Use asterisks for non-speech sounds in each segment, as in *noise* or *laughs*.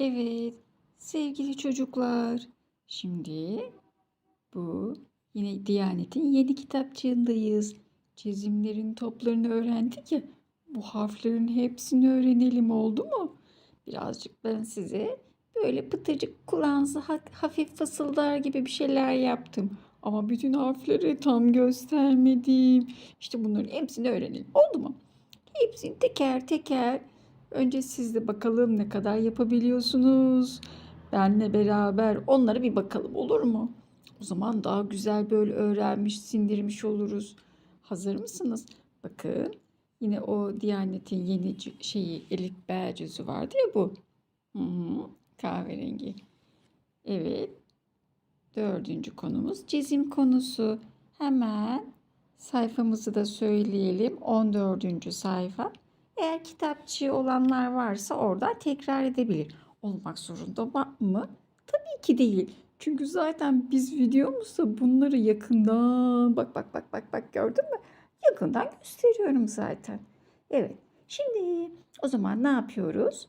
Evet, sevgili çocuklar. Şimdi bu yine Diyanet'in yeni kitapçığındayız. Çizimlerin toplarını öğrendik ya. Bu harflerin hepsini öğrenelim oldu mu? Birazcık ben size böyle pıtırcık ha- hafif fısıldar gibi bir şeyler yaptım. Ama bütün harfleri tam göstermedim. İşte bunların hepsini öğrenelim. Oldu mu? Hepsini teker teker Önce siz de bakalım ne kadar yapabiliyorsunuz. Benle beraber onlara bir bakalım olur mu? O zaman daha güzel böyle öğrenmiş, sindirmiş oluruz. Hazır mısınız? Bakın yine o Diyanet'in yeni şeyi Elif B cüzü vardı ya bu. Hı hı, kahverengi. Evet. Dördüncü konumuz çizim konusu. Hemen sayfamızı da söyleyelim. 14. sayfa. Eğer kitapçı olanlar varsa orada tekrar edebilir. Olmak zorunda mı? Tabii ki değil. Çünkü zaten biz videomuzda bunları yakından bak bak bak bak bak gördün mü? Yakından gösteriyorum zaten. Evet. Şimdi o zaman ne yapıyoruz?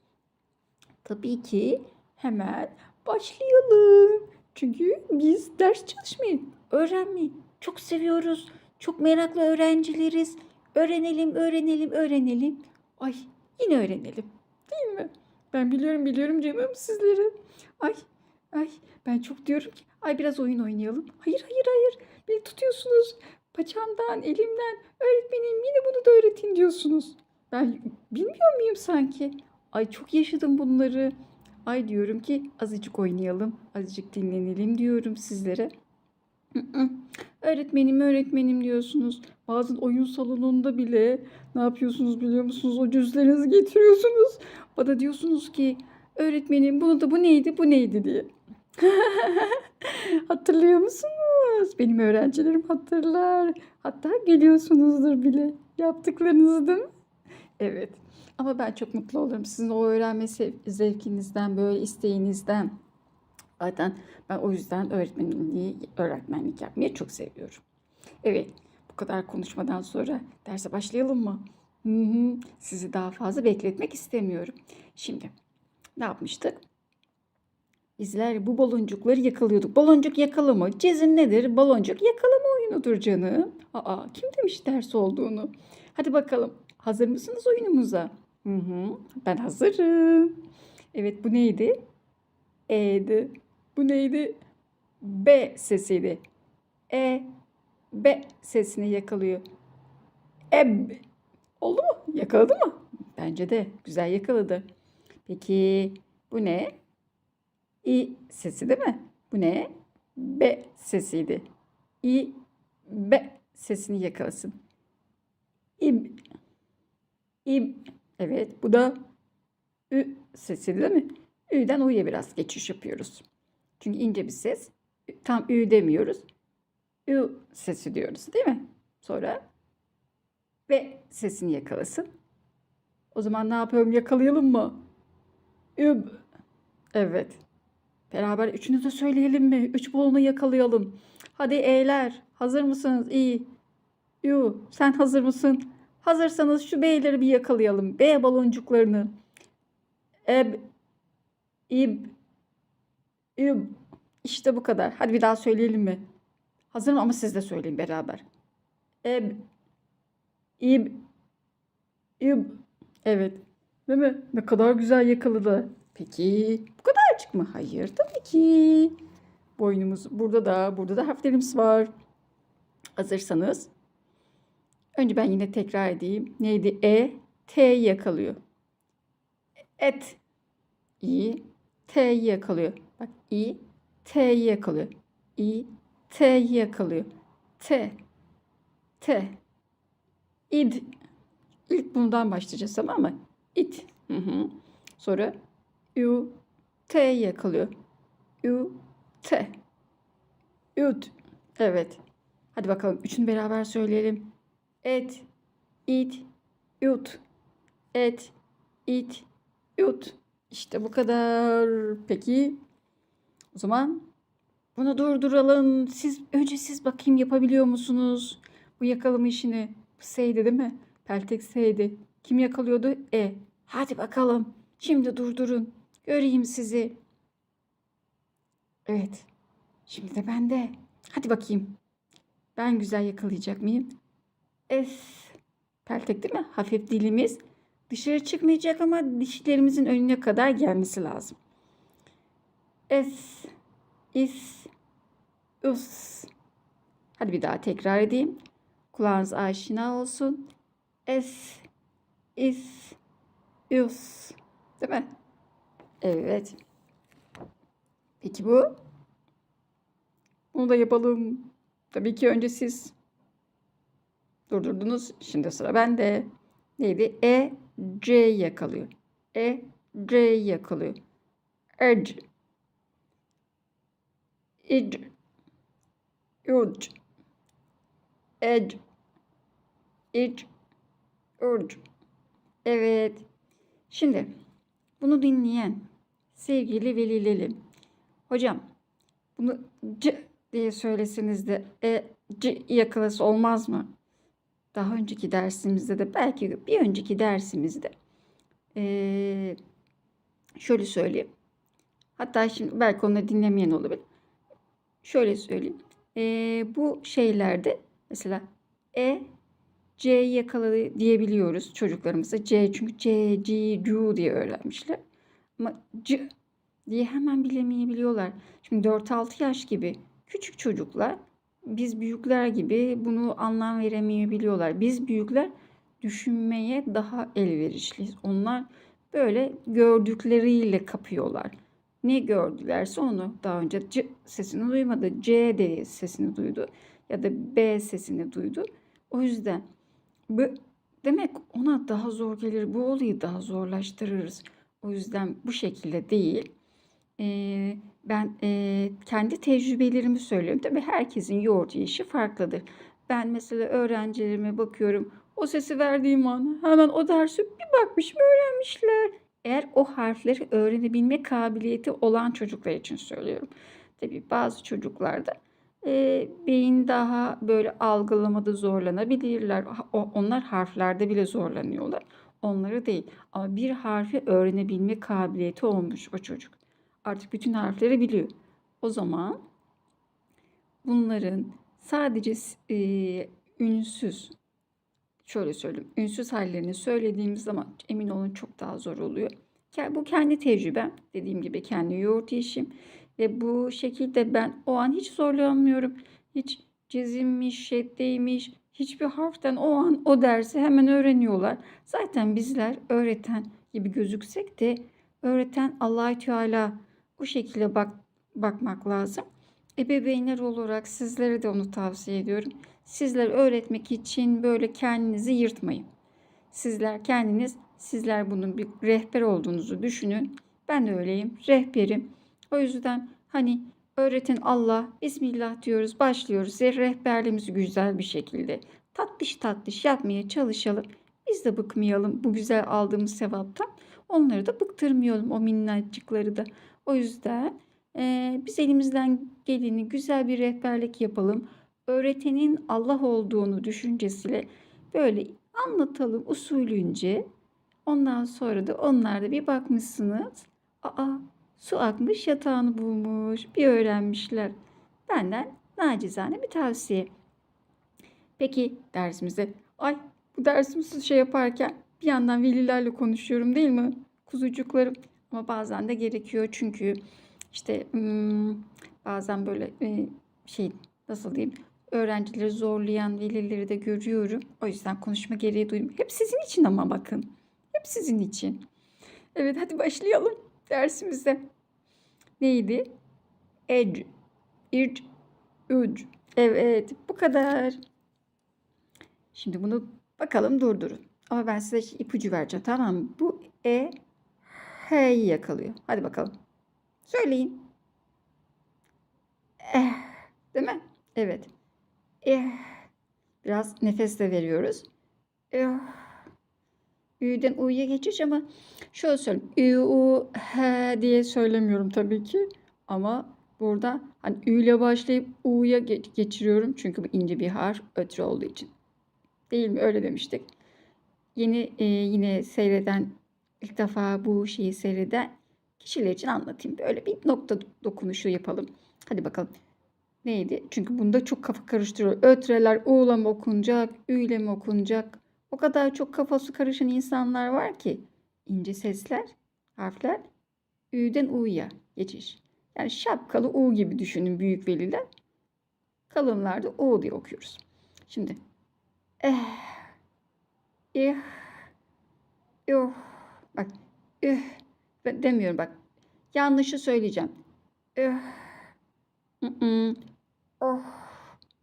Tabii ki hemen başlayalım. Çünkü biz ders çalışmayı, öğrenmeyi çok seviyoruz. Çok meraklı öğrencileriz. Öğrenelim, öğrenelim, öğrenelim. Ay yine öğrenelim. Değil mi? Ben biliyorum biliyorum canım sizleri. Ay ay ben çok diyorum ki ay biraz oyun oynayalım. Hayır hayır hayır. Beni tutuyorsunuz. Paçamdan, elimden. Öğretmenim yine bunu da öğretin diyorsunuz. Ben bilmiyor muyum sanki? Ay çok yaşadım bunları. Ay diyorum ki azıcık oynayalım, azıcık dinlenelim diyorum sizlere. Öğretmenim öğretmenim diyorsunuz. Bazen oyun salonunda bile ne yapıyorsunuz biliyor musunuz? O cüzlerinizi getiriyorsunuz. Bana diyorsunuz ki öğretmenim bunu da bu neydi bu neydi diye. *laughs* Hatırlıyor musunuz? Benim öğrencilerim hatırlar. Hatta geliyorsunuzdur bile. Yaptıklarınızı değil mi? Evet. Ama ben çok mutlu olurum. Sizin o öğrenme zevkinizden, böyle isteğinizden. Zaten ben o yüzden öğretmenliği, öğretmenlik yapmayı çok seviyorum. Evet, bu kadar konuşmadan sonra derse başlayalım mı? Hı hı. Sizi daha fazla bekletmek istemiyorum. Şimdi ne yapmıştık? Bizler bu baloncukları yakalıyorduk. Baloncuk yakalama. Cezin nedir? Baloncuk yakalama oyunudur canım. Aa, kim demiş ders olduğunu? Hadi bakalım. Hazır mısınız oyunumuza? Hı hı. Ben hazırım. Evet bu neydi? E'di. Bu neydi? B sesiydi. E, B sesini yakalıyor. Eb. Oldu mu? Yakaladı mı? Bence de güzel yakaladı. Peki bu ne? İ sesi değil mi? Bu ne? B sesiydi. İ, B sesini yakalasın. İb. İb. Evet bu da Ü sesi değil mi? Ü'den U'ya biraz geçiş yapıyoruz. Çünkü ince bir ses. Tam Ü demiyoruz. Ü sesi diyoruz değil mi? Sonra B sesini yakalasın. O zaman ne yapıyorum? Yakalayalım mı? Üb. Evet. Beraber üçünü de söyleyelim mi? Üç bolunu yakalayalım. Hadi E'ler. Hazır mısınız? İyi. Yu. Sen hazır mısın? Hazırsanız şu B'leri bir yakalayalım. B baloncuklarını. Eb. İb. İb. İşte bu kadar. Hadi bir daha söyleyelim mi? Hazır mı? Ama siz de söyleyin beraber. Eb. İb. İb. Evet. Değil mi? Ne kadar güzel yakaladı. Peki bu kadarcık mı? Hayır tabii ki. Boynumuz burada da, burada da harflerimiz var. Hazırsanız. Önce ben yine tekrar edeyim. Neydi? E, T'yi yakalıyor. Et. İ, T'yi yakalıyor. Bak İ, T'yi yakalıyor. İ, T'yi yakalıyor. T, T. İd. İlk bundan başlayacağız tamam mı? İt. Hı hı. Sonra U, T'yi yakalıyor. U, T. Üt. Evet. Hadi bakalım. Üçünü beraber söyleyelim. Et, it, ut. Et, it, ut. İşte bu kadar. Peki. O zaman bunu durduralım. Siz önce siz bakayım yapabiliyor musunuz? Bu yakalama işini. S'ydi değil mi? Peltek S'ydi. Kim yakalıyordu? E. Hadi bakalım. Şimdi durdurun. Göreyim sizi. Evet. Şimdi de ben de. Hadi bakayım. Ben güzel yakalayacak mıyım? Es. Peltek değil mi? Hafif dilimiz dışarı çıkmayacak ama dişlerimizin önüne kadar gelmesi lazım. Es. is, us. Hadi bir daha tekrar edeyim. Kulağınız aşina olsun. Es, is, us. Değil mi? Evet. Peki bu? Bunu da yapalım. Tabii ki önce siz durdurdunuz. Şimdi sıra bende. Neydi? E, C yakalıyor. E, C yakalıyor. Edge. İd. Urge. Edge. İd. Urge. Evet. Şimdi bunu dinleyen sevgili velilerim. Hocam bunu C diye söyleseniz de e, C yakalası olmaz mı? Daha önceki dersimizde de belki bir önceki dersimizde e, şöyle söyleyeyim. Hatta şimdi belki onu dinlemeyen olabilir. Şöyle söyleyeyim. E, bu şeylerde mesela E C yakaladı diyebiliyoruz çocuklarımıza. C çünkü C, C, C diye öğrenmişler. Ama C diye hemen bilemeyebiliyorlar. Şimdi 4-6 yaş gibi küçük çocuklar biz büyükler gibi bunu anlam veremeyebiliyorlar. Biz büyükler düşünmeye daha elverişliyiz. Onlar böyle gördükleriyle kapıyorlar. Ne gördülerse onu daha önce C sesini duymadı. C de sesini duydu ya da B sesini duydu. O yüzden bu demek ona daha zor gelir. Bu olayı daha zorlaştırırız. O yüzden bu şekilde değil. Ee, ben e, kendi tecrübelerimi söylüyorum. Tabii herkesin yoğurt yiyişi farklıdır. Ben mesela öğrencilerime bakıyorum. O sesi verdiğim an hemen o dersi bir bakmışım öğrenmişler. Eğer o harfleri öğrenebilme kabiliyeti olan çocuklar için söylüyorum. Tabii bazı çocuklarda e, beyin daha böyle algılamada zorlanabilirler. Onlar harflerde bile zorlanıyorlar. Onları değil. Ama bir harfi öğrenebilme kabiliyeti olmuş o çocuk. Artık bütün harfleri biliyor. O zaman bunların sadece e, ünsüz şöyle söyleyeyim. Ünsüz hallerini söylediğimiz zaman emin olun çok daha zor oluyor. Bu kendi tecrübem. Dediğim gibi kendi yoğurt yiyişim. Ve bu şekilde ben o an hiç zorlanmıyorum. Hiç cezimmiş, şeddeymiş, hiçbir harften o an o dersi hemen öğreniyorlar. Zaten bizler öğreten gibi gözüksek de öğreten allah Teala bu şekilde bak bakmak lazım. Ebeveynler olarak sizlere de onu tavsiye ediyorum. Sizler öğretmek için böyle kendinizi yırtmayın. Sizler kendiniz, sizler bunun bir rehber olduğunuzu düşünün. Ben de öyleyim, rehberim. O yüzden hani öğretin Allah, Bismillah diyoruz, başlıyoruz. Rehberliğimizi güzel bir şekilde tatlış tatlış yapmaya çalışalım. Biz de bıkmayalım bu güzel aldığımız sevaptan. Onları da bıktırmayalım o minnacıkları da. O yüzden e, biz elimizden geleni güzel bir rehberlik yapalım. Öğretenin Allah olduğunu düşüncesiyle böyle anlatalım usulünce. Ondan sonra da onlar da bir bakmışsınız. Aa su akmış yatağını bulmuş. Bir öğrenmişler. Benden nacizane bir tavsiye. Peki dersimizde ay bu dersimizi şey yaparken bir yandan velilerle konuşuyorum değil mi? Kuzucuklarım. Ama bazen de gerekiyor çünkü işte hmm, bazen böyle e, şey nasıl diyeyim öğrencileri zorlayan velileri de görüyorum. O yüzden konuşma gereği duymuyorum. Hep sizin için ama bakın. Hep sizin için. Evet hadi başlayalım dersimize. Neydi? Ed, irc, uc. Evet bu kadar. Şimdi bunu bakalım durdurun. Ama ben size ipucu vereceğim tamam mı? Bu E H'yi yakalıyor. Hadi bakalım. Söyleyin. Eh. Değil mi? Evet. Eh. Biraz nefes de veriyoruz. Eh. Ü'den U'ya geçiş ama şöyle söyleyeyim. Ü, U, H diye söylemiyorum tabii ki. Ama burada hani Ü ile başlayıp U'ya geçiriyorum. Çünkü bu ince bir harf ötürü olduğu için. Değil mi? Öyle demiştik. Yeni e, yine seyreden ilk defa bu şeyi seyreden Kişiler için anlatayım. Böyle bir nokta dokunuşu yapalım. Hadi bakalım. Neydi? Çünkü bunda çok kafa karıştırıyor. Ötreler u'la mı okunacak, ü'yle mi okunacak? O kadar çok kafası karışan insanlar var ki. ince sesler, harfler ü'den u'ya geçiş. Yani şapkalı u gibi düşünün büyük veliler. Kalınlarda u diye okuyoruz. Şimdi eh, ih, yuh. Bak üh ve demiyorum bak. Yanlışı söyleyeceğim. Üh. Oh.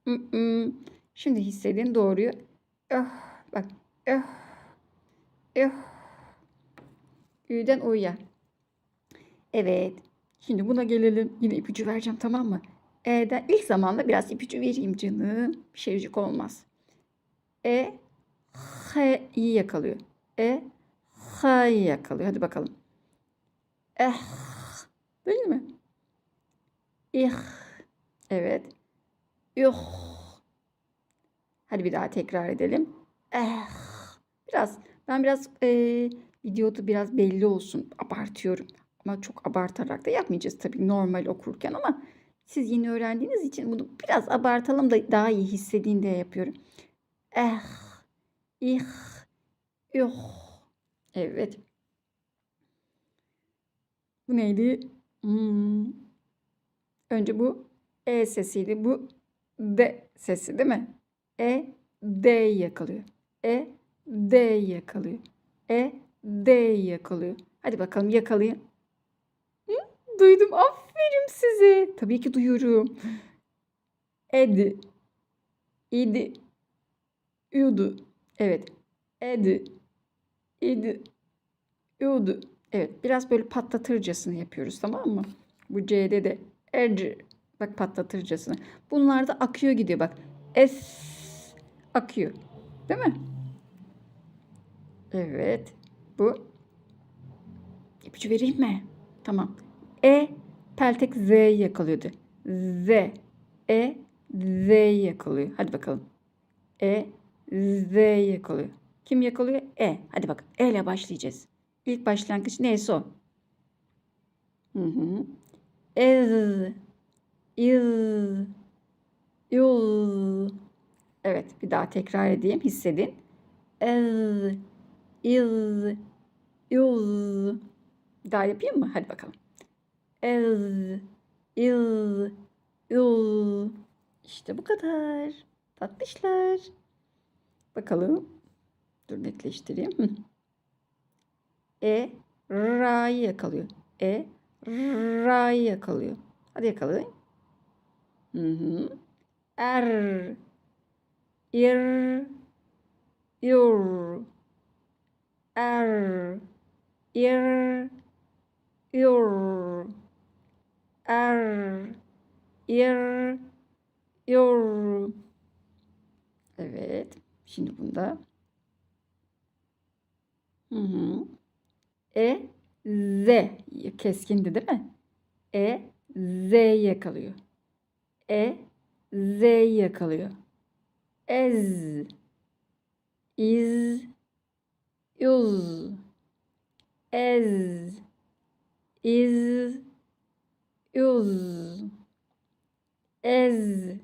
Mm-mm. Şimdi hissedin doğruyu. Öh. Bak. Öh. Öh. Ü'den U'ya. Evet. Şimdi buna gelelim. Yine ipucu vereceğim tamam mı? E'den ilk zamanda biraz ipucu vereyim canım. Bir şeycik olmaz. E H'yi yakalıyor. E H'yi yakalıyor. Hadi bakalım. Eh. Değil mi? İh. Evet. Yuh. Hadi bir daha tekrar edelim. Eh. Biraz. Ben biraz e, videoda biraz belli olsun. Abartıyorum. Ama çok abartarak da yapmayacağız tabii normal okurken ama siz yeni öğrendiğiniz için bunu biraz abartalım da daha iyi hissedin diye yapıyorum. Eh. İh. Yuh. Evet. Bu neydi? Hmm. Önce bu E sesiydi. Bu D sesi değil mi? E, D yakalıyor. E, D yakalıyor. E, D yakalıyor. Hadi bakalım yakalayın. Hı? Duydum. Aferin size. Tabii ki duyuyorum. Edi. İdi. Yudu. Evet. Edi. İdi. Yudu. Evet. Biraz böyle patlatırcasını yapıyoruz tamam mı? Bu C'de de Ed. Bak patlatırcasına. Bunlar da akıyor gidiyor bak. S akıyor. Değil mi? Evet. Bu. İpucu vereyim mi? Tamam. E peltek Z yakalıyordu. Z. E Z yakalıyor. Hadi bakalım. E Z yakalıyor. Kim yakalıyor? E. Hadi bak. E ile başlayacağız. İlk başlangıç neyse o. Hı hı. Ez iz, yuz. Evet, bir daha tekrar edeyim, hissedin. İz, yuz. Bir daha yapayım mı? Hadi bakalım. Ez, iz, yuz. İşte bu kadar. Tatlışlar. Bakalım. Dur netleştireyim. E, ra'yı yakalıyor. E, ra'yı yakalıyor. Hadi yakalayın. Hı. Er. Ir. Yur. Er. Ir. Yur. Er. Ir. Yur. Evet. Şimdi bunda. Hı hı. E. Z. Keskindi değil mi? E. Z yakalıyor. E, Z yakalıyor. Ez, iz, yuz, ez, iz, yuz, ez,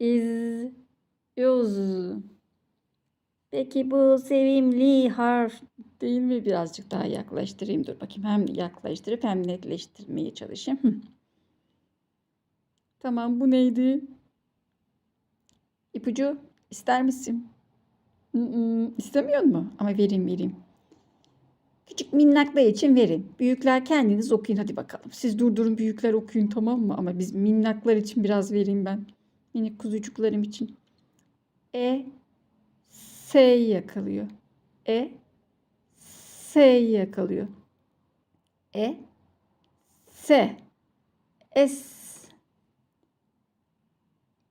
iz, yuz. Peki bu sevimli harf değil mi? Birazcık daha yaklaştırayım. Dur bakayım. Hem yaklaştırıp hem netleştirmeye çalışayım. Tamam bu neydi? İpucu ister misin? İstemiyor mu? Ama vereyim vereyim. Küçük minnaklar için verin. Büyükler kendiniz okuyun hadi bakalım. Siz durdurun büyükler okuyun tamam mı? Ama biz minnaklar için biraz vereyim ben. Minik kuzucuklarım için. E S yakalıyor. E S yakalıyor. E S S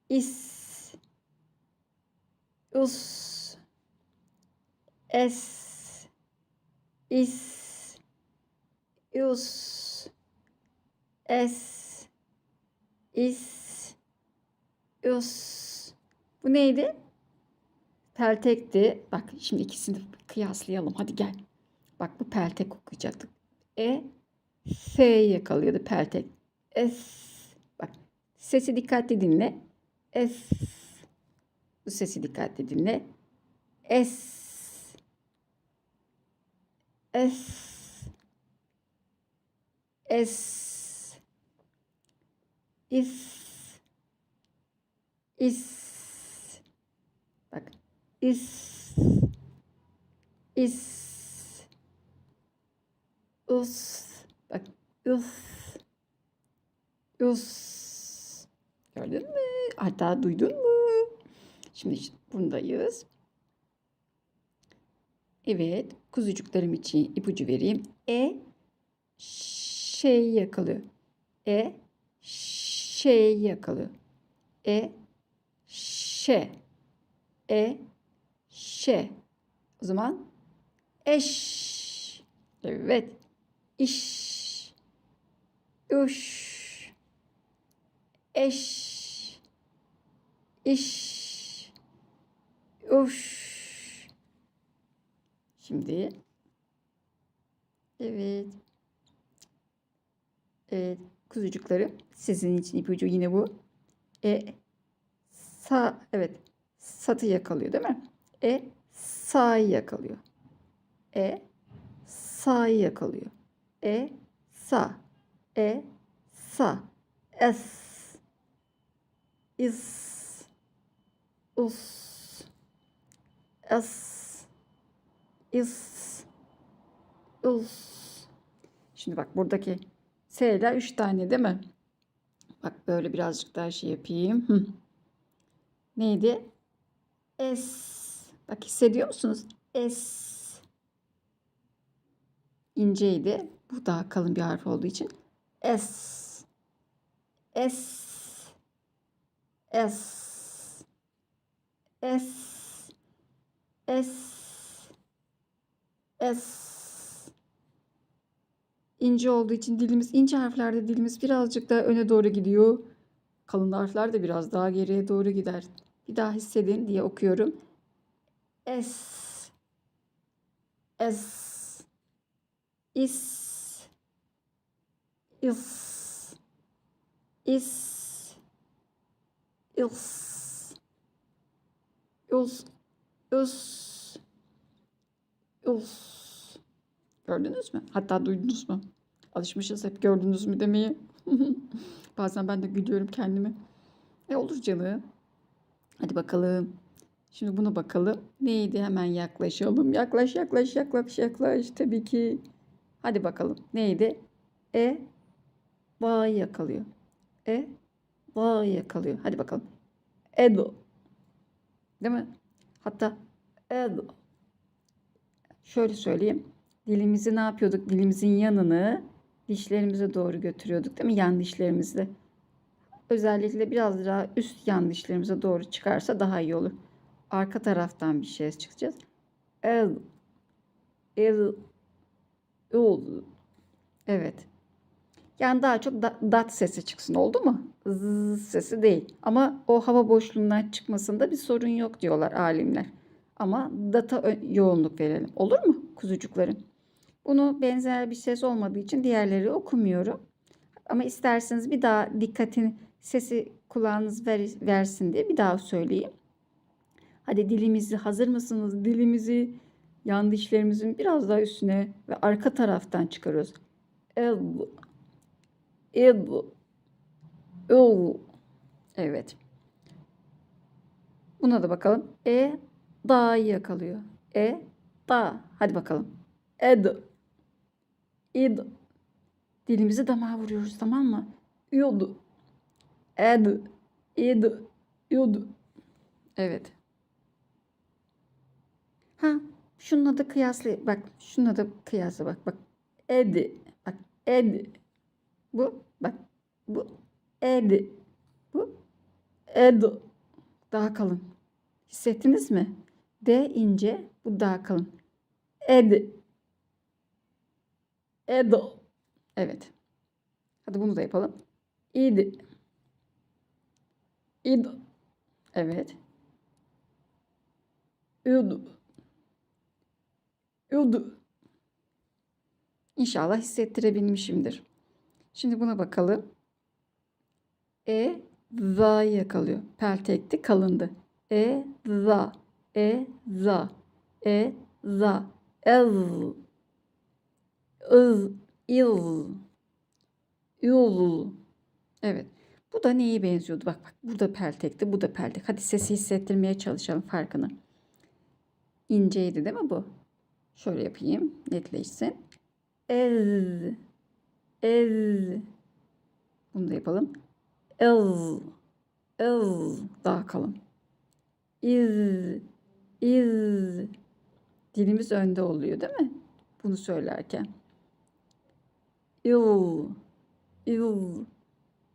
is us es is us es is us bu neydi? Peltekti. Bak şimdi ikisini kıyaslayalım. Hadi gel. Bak bu peltek okuyacaktık. E S'yi yakalıyordu peltek. S. Bak sesi dikkatli dinle. S. Bu sesi dikkatli dinle. S. S. S. Is. Is. Bak. Is. Is. Us. Bak. Us. Us. Gördün mü? Hatta duydun mu? Şimdi bundayız. Evet. Kuzucuklarım için ipucu vereyim. E şey yakalıyor. E şey yakalıyor. E şe. E şe. O zaman eş. Evet. İş. Üş. Eş. İş. Üş. Şimdi evet. Evet kuzucuklarım sizin için ipucu yine bu. E sa evet satı yakalıyor değil mi? E sa'yı yakalıyor. E sa'yı yakalıyor. E sa e sa es is us es is us Şimdi bak buradaki S'ler 3 tane değil mi? Bak böyle birazcık daha şey yapayım. Hı. Neydi? S. Bak hissediyor musunuz? S. İnceydi. Bu daha kalın bir harf olduğu için. S. S. S. S. S. S. İnce olduğu için dilimiz ince harflerde dilimiz birazcık daha öne doğru gidiyor. Kalın harfler de biraz daha geriye doğru gider. Bir daha hissedin diye okuyorum. S S is is is is us us us Gördünüz mü? Hatta duydunuz mu? Alışmışız hep gördünüz mü demeye. *laughs* Bazen ben de gülüyorum kendime. E olur canım. Hadi bakalım. Şimdi buna bakalım. Neydi? Hemen yaklaşalım. Yaklaş, yaklaş, yaklaş, yaklaş. Tabii ki. Hadi bakalım. Neydi? E, va'yı yakalıyor. E, va'yı yakalıyor. Hadi bakalım. Edo. Değil mi? Hatta edo. Şöyle söyleyeyim. Dilimizi ne yapıyorduk? Dilimizin yanını dişlerimize doğru götürüyorduk değil mi? Yan dişlerimizle. Özellikle biraz daha üst yan dişlerimize doğru çıkarsa daha iyi olur. Arka taraftan bir şey çıkacağız. El, el, ul. Evet. Yani daha çok da, dat sesi çıksın oldu mu? Zzz sesi değil. Ama o hava boşluğundan çıkmasında bir sorun yok diyorlar alimler. Ama data yoğunluk verelim. Olur mu kuzucuklarım? Bunu benzer bir ses olmadığı için diğerleri okumuyorum. Ama isterseniz bir daha dikkatini sesi kulağınız ver, versin diye bir daha söyleyeyim. Hadi dilimizi hazır mısınız? Dilimizi yan dişlerimizin biraz daha üstüne ve arka taraftan çıkarıyoruz. El, el, ul. Evet. Buna da bakalım. E da'yı yakalıyor. E da. Hadi bakalım. Ed. İd. Dilimizi damağa vuruyoruz tamam mı? Yud. Ed. İd. Yud. Evet. Ha, şununla da kıyasla bak. Şununla da kıyasla bak. Bak. Ed. Bak. Ed. Bu. Bak. Bu. Ed. Bu. Ed. Daha kalın. Hissettiniz mi? D ince. Bu daha kalın. Ed. Edo. Evet. Hadi bunu da yapalım. İdi. İdo. Evet. Üdu. Üdu. İnşallah hissettirebilmişimdir. Şimdi buna bakalım. E, za yakalıyor. Peltekti, kalındı. E, za, e, za, e, za, ez, ız, il, yul. Evet. Bu da neye benziyordu? Bak bak burada peltekti, bu da peltek. Hadi sesi hissettirmeye çalışalım farkını. İnceydi değil mi bu? Şöyle yapayım, netleşsin. Ez, ez. Bunu da yapalım. Ez, ez. Daha kalın. İz, iz. Dilimiz önde oluyor değil mi? Bunu söylerken. İl, il.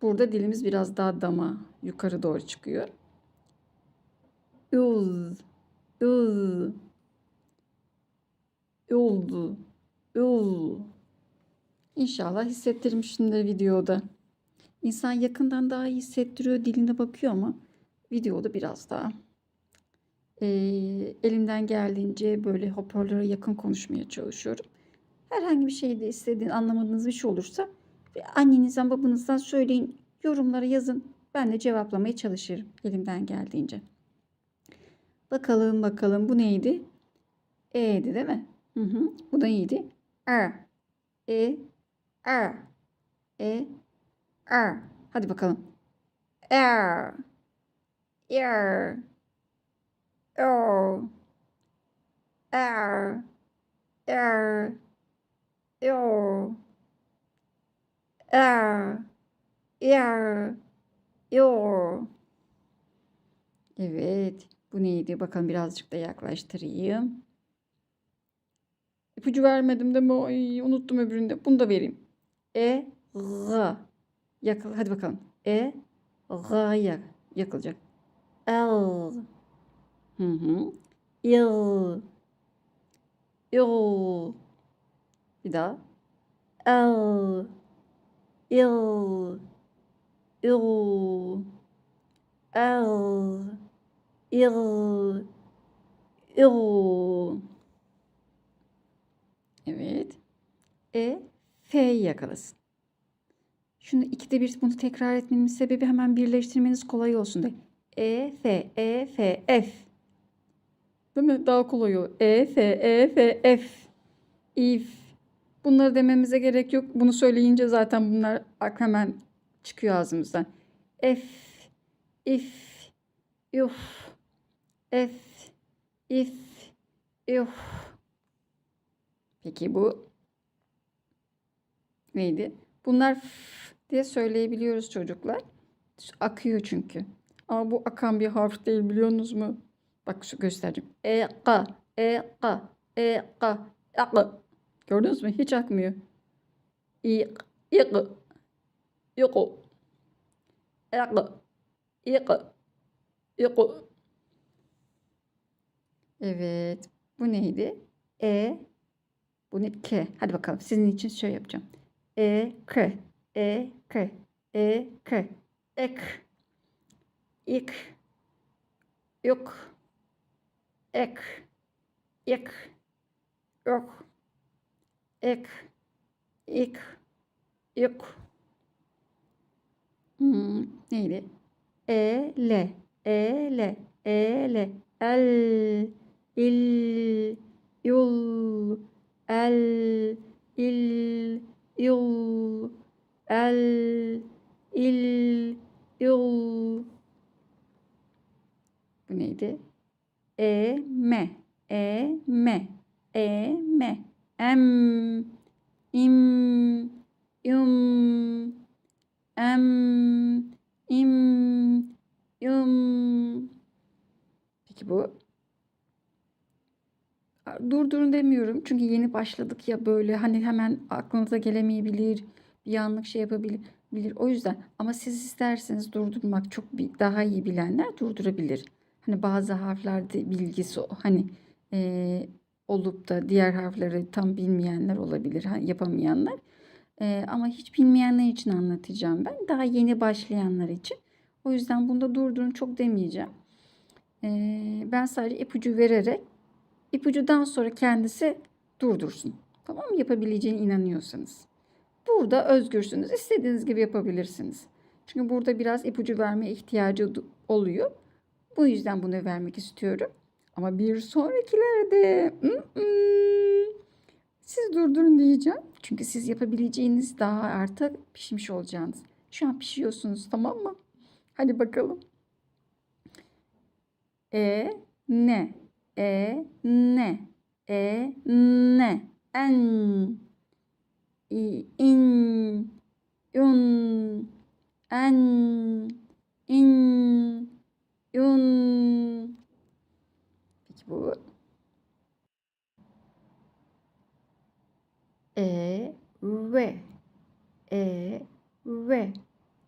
Burada dilimiz biraz daha dama yukarı doğru çıkıyor. Üz, üz, yoldu, yol. İnşallah hissettirmişimdir videoda. İnsan yakından daha iyi hissettiriyor, diline bakıyor ama videoda biraz daha. Ee, elimden geldiğince böyle hoparlöre yakın konuşmaya çalışıyorum. Herhangi bir şeyde istediğin, anlamadığınız bir şey olursa annenizden babanızdan söyleyin, yorumlara yazın. Ben de cevaplamaya çalışırım elimden geldiğince. Bakalım bakalım bu neydi? E'di değil mi? Hı hı. Bu da iyiydi. Er. E. Er. E. Er. Hadi bakalım. Er. Er. Er. Er. Er. Er. Er. Er. Yor. Evet. Bu neydi? Bakalım birazcık da yaklaştırayım. İpucu vermedim de mi? Ay, unuttum öbüründe. Bunu da vereyim. E, g. Yakıl. Hadi bakalım. E, g yak. Yakılacak. El. Hı hı. Il. Il. Bir daha. El. Il. Il. El. Il. Il. Evet. E, F'yi yakalasın. Şunu ikide bir bunu tekrar etmemin sebebi hemen birleştirmeniz kolay olsun diye. E, F, E, F, F. Değil mi? Daha kolay o. E, F, E, F, F. If. Bunları dememize gerek yok. Bunu söyleyince zaten bunlar hemen çıkıyor ağzımızdan. F, if, yuf, F, if, yuf. Peki bu neydi? Bunlar diye söyleyebiliyoruz çocuklar. Akıyor çünkü. Ama bu akan bir harf değil biliyorsunuz mu? Bak şu göstereceğim. E, ka, e, ka, e, ka, ak. Gördünüz mü? Hiç akmıyor. İ, ik, yok. Ak, ik, yok. Evet. Bu neydi? E, bu ne? K. Hadi bakalım. Sizin için şöyle yapacağım. E, K. E, K. E, K. Ek. İk. Yok. Ek. İk. Yok. Ek. İk. Yok. Hmm, neydi? E, L. E, L. E, L. El. İl. Yul. El. İl. Yul. El. İl. Yul. Bu neydi? E, me. E, me. E, me. Em. im, yum. Em. im, yum. Peki bu durdurun demiyorum. Çünkü yeni başladık ya böyle hani hemen aklınıza gelemeyebilir. Bir anlık şey yapabilir. O yüzden ama siz isterseniz durdurmak çok bir, daha iyi bilenler durdurabilir. Hani bazı harflerde bilgisi hani e, olup da diğer harfleri tam bilmeyenler olabilir. Hani yapamayanlar. E, ama hiç bilmeyenler için anlatacağım ben. Daha yeni başlayanlar için. O yüzden bunda durdurun çok demeyeceğim. E, ben sadece ipucu vererek ipucudan sonra kendisi durdursun. Tamam mı? Yapabileceğine inanıyorsanız. Burada özgürsünüz. İstediğiniz gibi yapabilirsiniz. Çünkü burada biraz ipucu vermeye ihtiyacı oluyor. Bu yüzden bunu vermek istiyorum. Ama bir sonrakilerde siz durdurun diyeceğim. Çünkü siz yapabileceğiniz daha artık pişmiş olacaksınız. Şu an pişiyorsunuz tamam mı? Hadi bakalım. E ne? E ne? E ne? En i in. Yun. En in. Yun. Peki bu. E ve e ve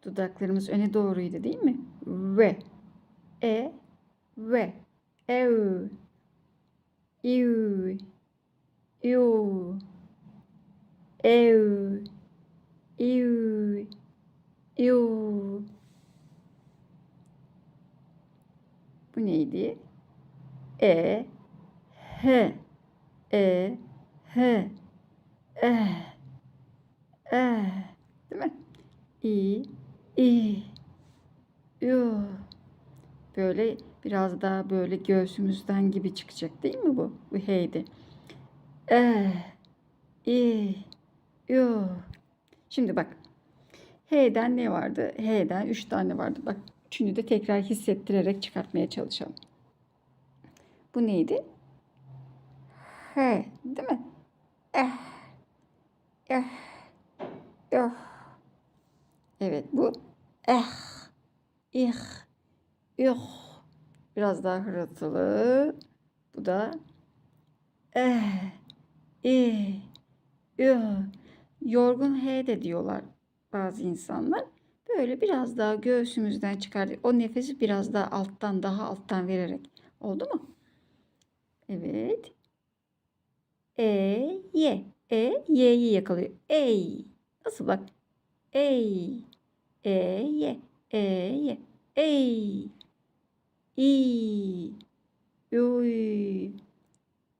dudaklarımız öne doğruydu değil mi? Ve e ve ev iu iu ev iu iu Bu neydi? E. H. E. H. Eh. Eh. Değil mi? İ. İ. Yu böyle biraz daha böyle göğsümüzden gibi çıkacak değil mi bu? Bu heydi. Eh i yu Şimdi bak. H'den ne vardı? H'den 3 tane vardı. Bak üçünü de tekrar hissettirerek çıkartmaya çalışalım. Bu neydi? H, değil mi? Eh, eh, eh. Evet bu eh, ih, yuh. Biraz daha hırıltılı. Bu da eh, ih, yuh. Yorgun H de diyorlar bazı insanlar. Böyle biraz daha göğsümüzden çıkardık. O nefesi biraz daha alttan daha alttan vererek. Oldu mu? Evet. E, ye. E, ye'yi yakalıyor. Ey. Nasıl bak? Ey. E, ye. E, ye. Ey. İ. Uy.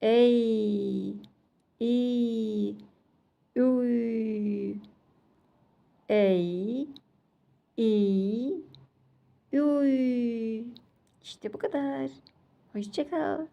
Ey. İ. Uy. Ey. İ. Uy. İşte bu kadar. Hoşça kal.